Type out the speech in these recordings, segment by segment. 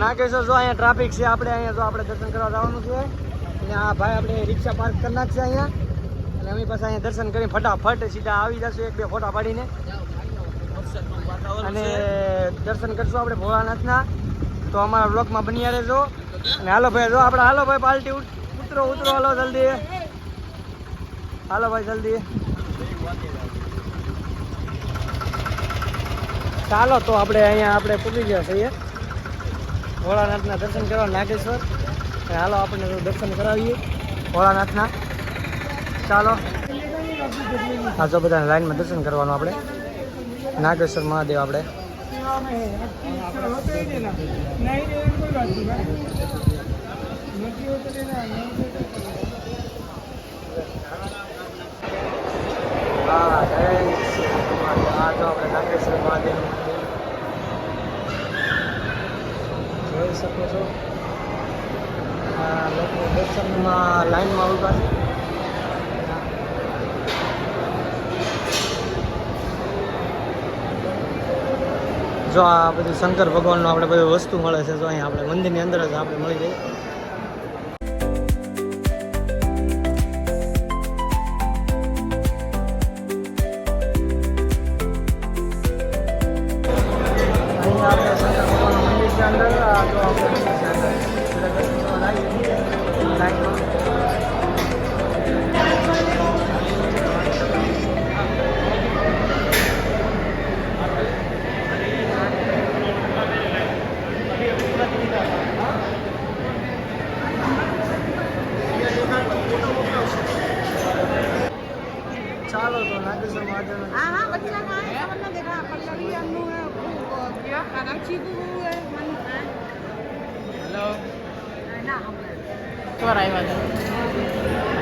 નાગેશ્વર જો અહીંયા ટ્રાફિક છે, આપણે અહીંયા જો આપણે દર્શન કરવા જવાનું છે, અને આ ભાઈ આપણે રિક્ષા પાર્ક કરી નાખશે અહીંયા. અને અમે પાસે અહીંયા દર્શન કરી ફટાફટ સીધા આવી જશું, એક બે ફોટા પાડીને. અને દર્શન કરશું આપણે ભોળાનાથના. તો અમારા બ્લોકમાં બન્યા રહેજો. અને હાલો ભાઈ, જો આપણે હાલો ભાઈ પાલટી ઉતરો ઉતરો, હાલો જલ્દી. હાલો ભાઈ, જલ્દી. ચાલો તો આપણે અહીંયા આપણે પૂરી ગયા છીએ. ભોળાનાથના દર્શન કરવા નાગેશ્વર. હાલો, આપણને દર્શન કરાવીએ. ભોળાનાથના. ચાલો. આ જો બધા લાઈનમાં દર્શન કરવાનું આપણે. નાગેશ્વર મહાદેવ આપણે. હા જય શ્રી મહાદેવ. આ જો આપણે નાગેશ્વર મહાદેવ જોઈ શકો છો આ લોકો દર્શનમાં લાઈનમાં જો આ બધું શંકર ભગવાનનું આપણે બધું વસ્તુ મળે છે, જો અહીંયા આપણે મંદિરની અંદર જ આપણે મળી જાય kadang cibu હેલો શું આવ્યા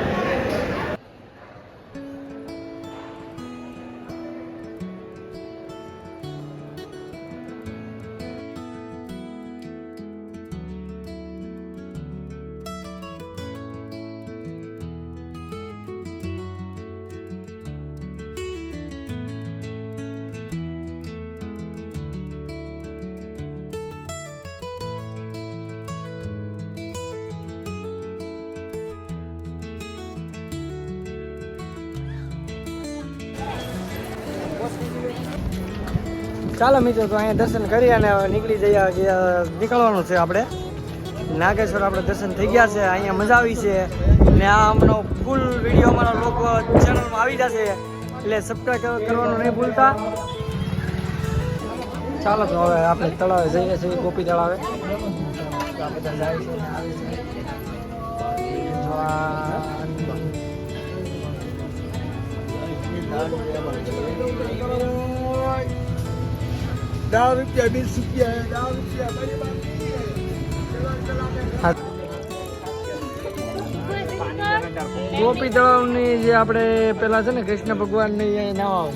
ચાલો મિત્રો, તો અહીંયા દર્શન કરી અને નીકળી જઈએ નીકળવાનું છે આપણે. નાગેશ્વર આપણે દર્શન થઈ ગયા છે, અહીંયા મજા આવી છે. ને આ અમનો ફૂલ વીડિયો અમારા લોકો ચેનલમાં આવી જશે. એટલે સબસ્ક્રાઈબ કરવાનું નહીં ભૂલતા. ચાલો તો હવે આપણે તળાવે જઈએ છીએ, ગોપી તળાવે. બધા જાય દસ રૂપિયા વીસ રૂપિયા દસ રૂપિયા ગોપી તળાવની જે આપણે પેલા છે ને, કૃષ્ણ ભગવાનની નાવ આવે.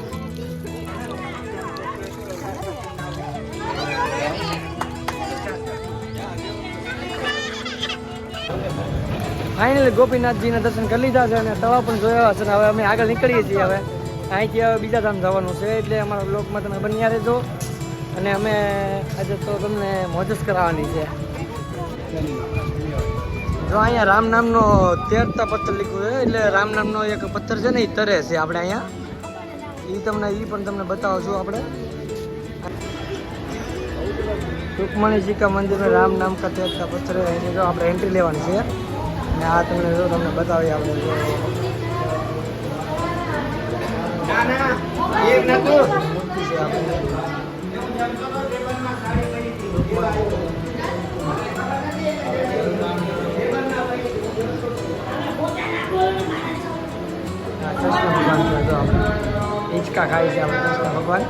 ફાઇનલી ગોપીનાથજીના દર્શન કરી લીધા છે અને તળાવ પણ જોયા છે અને હવે અમે આગળ નીકળીએ છીએ હવે. અહીંથી હવે બીજા ધામ જવાનું છે, એટલે અમારા બ્લોગમાં તમે બન્યા રહેજો. અને અમે આજે તો તમને મોજસ કરાવવાની છે. જો અહીંયા રામ નામનો તેરતા પથ્થર લીધું છે એટલે રામ નામનો એક પથ્થર છે ને એ તરે છે આપણે અહીંયા. એ તમને એ પણ તમને બતાવશું આપણે. રૂકમણી મંદિરનું રામ નામ કા તેરતા પથ્થર એની જો આપણે એન્ટ્રી લેવાની છે. અને આ તમને જો તમને બતાવીએ આપણે જો. મૂર્તિ હિંચકા ખાય છે આપણે ભગવાન.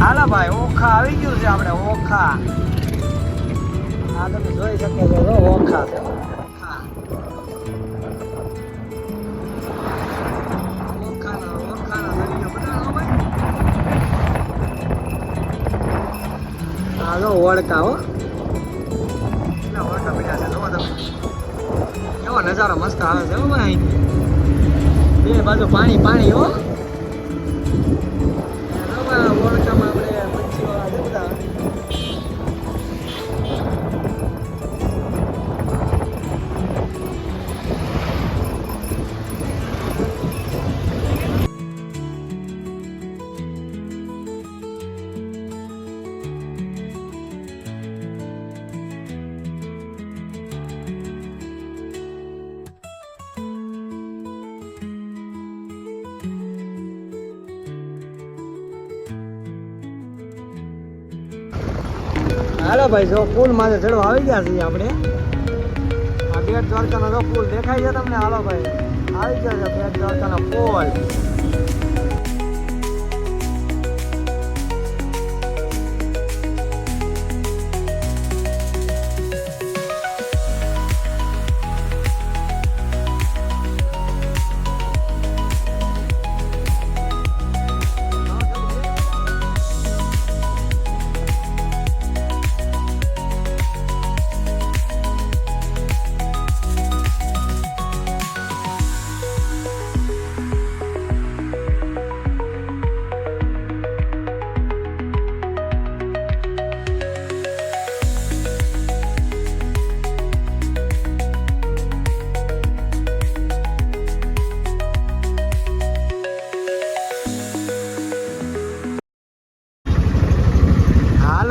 હાલો ભાઈ, ઓખા આવી ગયું છે આપણે, ઓખા આ તમે જોઈ શકો છો ઓખા નજારો મસ્ત આવે છે ભાઈ. બે બાજુ પાણી પાણી હો. હાલો ભાઈ, જો પુલ માથે ચડો આવી ગયા છીએ આપણે. આ બેટ દ્વારકાનો જો પુલ દેખાય છે તમને? હાલો ભાઈ, આવી ગયા છે બેટ દ્વારકાનો પુલ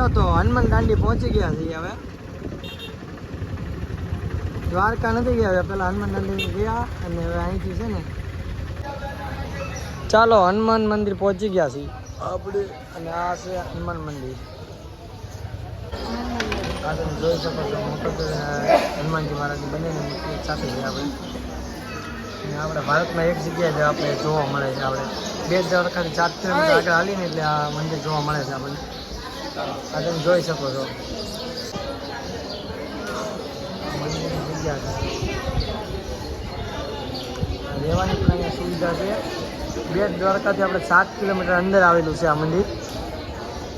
હાલો તો હનુમાન દાંડી પહોંચી ગયા છીએ હવે. દ્વારકા નથી ગયા હવે પેલા હનુમાન દાંડી ગયા અને હવે અહીંથી છે ને ચાલો હનુમાન મંદિર પહોંચી ગયા છીએ. આપણે અને આ છે હનુમાન મંદિર. આ તમે જોઈ શકો છો મોટો હનુમાનજી મહારાજની બંનેની મૂર્તિ સાથે છે આપણે. આપણે ભારતમાં એક જગ્યાએ જ આપણે જોવા મળે છે આપણે. બે ખાલી ચાર કિલોમીટર આગળ હાલીને એટલે આ મંદિર જોવા મળે છે આપણને. આ તમે જોઈ શકો છો. રહેવાની પણ અહીંયા સુવિધા છે. બેટ દ્વારકાથી આપણે સાત કિલોમીટર અંદર આવેલું છે આ મંદિર.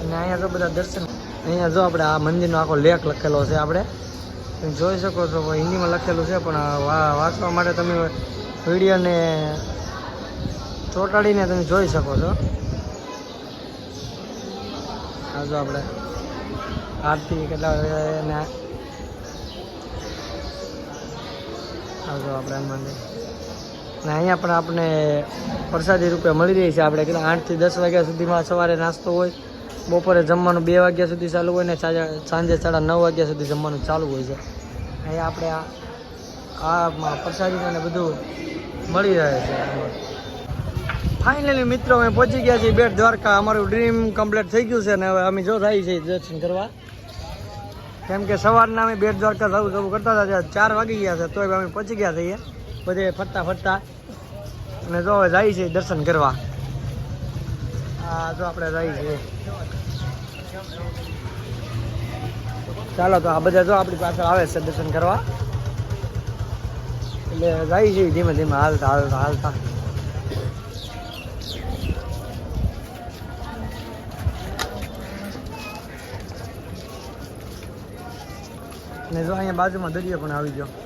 અને અહીંયા જો બધા દર્શન અહીંયા જો આપણે આ મંદિરનો આખો લેખ લખેલો છે આપણે. તમે જોઈ શકો છો હિન્દીમાં લખેલું છે, પણ વાંચવા માટે તમે વિડીયોને ચોંટાડીને તમે જોઈ શકો છો. આ જો આપણે આરતી કેટલા ને? આવજો આપણે મંદિર ને અહીંયા પણ આપણે પ્રસાદી રૂપે મળી રહી છે આપણે કેટલા આઠથી દસ વાગ્યા સુધીમાં સવારે નાસ્તો હોય, બપોરે જમવાનું બે વાગ્યા સુધી ચાલુ હોય ને સાંજે સાડા નવ વાગ્યા સુધી જમવાનું ચાલુ હોય છે. અહીંયા આપણે આ પ્રસાદી અને બધું મળી રહે છે. ફાઇનલી મિત્રો, અમે પહોંચી ગયા છીએ બેટ દ્વારકા. અમારું ડ્રીમ કમ્પ્લીટ થઈ ગયું છે ને હવે અમે જો થાય છે દર્શન કરવા. કેમ કે સવારના અમે બેટ દ્વારકા થવું જવું કરતા હતા ચાર વાગી ગયા છે, તોય અમે પહોંચી ગયા છીએ. બધે ફરતા ફરતા અને જો હવે જાય છે દર્શન કરવા. હા જો આપણે જાય છે. ચાલો તો આ બધા જો આપણી પાછળ આવે છે દર્શન કરવા. એટલે જાય છે ધીમે ધીમે હાલતા હાલતા હાલતા. ને જો અહીંયા બાજુમાં દરિયો પણ આવી ગયો.